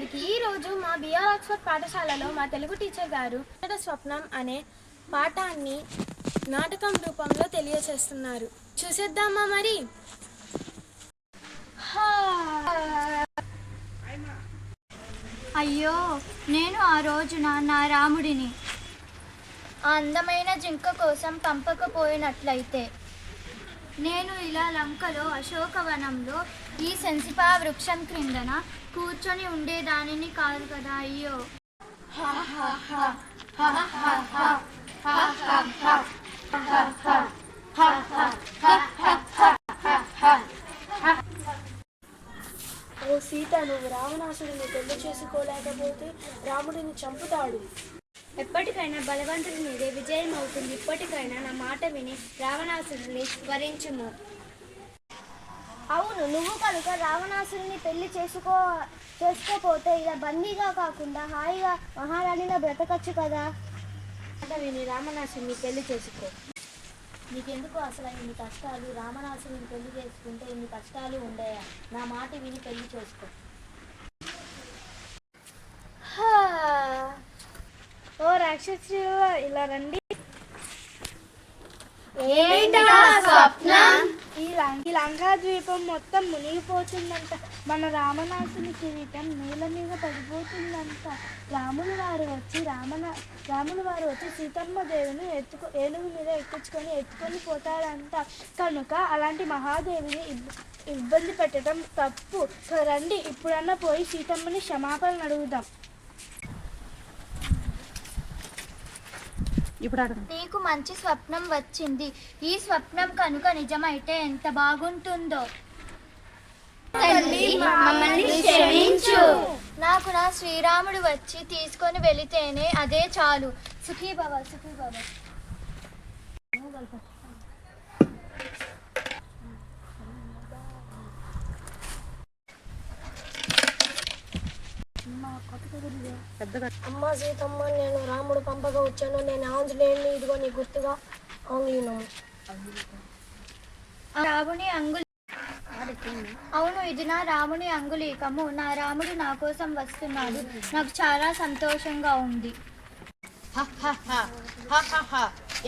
అందరికీ ఈ రోజు మా బిఆర్ ఆక్స్ఫర్డ్ పాఠశాలలో మా తెలుగు టీచర్ గారు స్వప్నం అనే పాఠాన్ని నాటకం రూపంలో తెలియచేస్తున్నారు. చూసేద్దామా మరి? అయ్యో నేను ఆ రోజున నా రాముడిని ఆ అందమైన జింక కోసం పంపకపోయినట్లయితే నేను ఇలా లంకలో అశోకవనంలో ఈ సెన్సిపా వృక్షం క్రిందన కూర్చొని ఉండేదానిని కాదు కదా అయ్యో. ఓ సీత నువ్వు రావణాసుడిని పెళ్ళి చేసుకోలేకపోతే రాముడిని చంపుతాడు. ఎప్పటికైనా బలవంతుడి మీదే విజయం అవుతుంది. ఇప్పటికైనా నా మాట విని రావణాసుడిని వరించుము అవును నువ్వు కనుక రావణాసురుని పెళ్ళి చేసుకో చేసుకోపోతే ఇలా బందీగా కాకుండా హాయిగా మహారాణిగా బ్రతకచ్చు కదా? మాట విని రామనాసుడిని పెళ్ళి చేసుకో. నీకెందుకు అసలు ఇన్ని కష్టాలు? రామనాసుడిని పెళ్ళి చేసుకుంటే ఇన్ని కష్టాలు ఉండయా? నా మాట విని పెళ్ళి చేసుకో. ఇలా రండి లం- ఈ లంకా ద్వీపం మొత్తం మునిగిపోతుందంట. మన రామనాథుని కిరీటం నీళ్ళ మీద పడిపోతుందంట. రాములు వారు వచ్చి రామన రాములు వారు వచ్చి సీతమ్మ దేవిని ఎత్తుకు ఏనుగు మీద ఎక్కించుకొని ఎత్తుకొని పోతాడంట కనుక అలాంటి మహాదేవిని ఇబ్- ఇబ్బంది పెట్టడం తప్పు. రండి ఇప్పుడన్నా పోయి సీతమ్మని క్షమాపణ అడుగుదాం. నీకు మంచి స్వప్నం వచ్చింది. ఈ స్వప్నం కనుక నిజమైతే ఎంత బాగుంటుందో? నాకు నా శ్రీరాముడు వచ్చి తీసుకొని వెళితేనే అదే చాలు. సుఖీ భవ అమ్మ సీతమ్మ నేను రాముడు పంపగా వచ్చాను. నేను ఆంజనేయుని ఇదిగో నీ గుర్తుగా ఆంగ్లీనము రాముని అంగుళి అవును ఇది నా రాముని అంగుళీకము. నా రాముడు నా కోసం వస్తున్నాడు. నాకు చాలా సంతోషంగా ఉంది.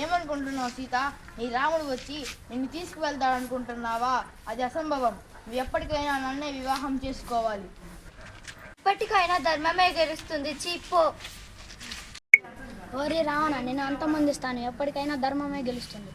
ఏమనుకుంటున్నావు సీత? నీ రాముడు వచ్చి నిన్ను తీసుకువెళ్తాడనుకుంటున్నావా? అది అసంభవం. నువ్వు ఎప్పటికైనా నన్నే వివాహం చేసుకోవాలి. ఇప్పటికైనా ధర్మమే గెలుస్తుంది. చీపో. ఓరి రావణ నేను అంతమందిస్తాను ఎప్పటికైనా ధర్మమే గెలుస్తుంది.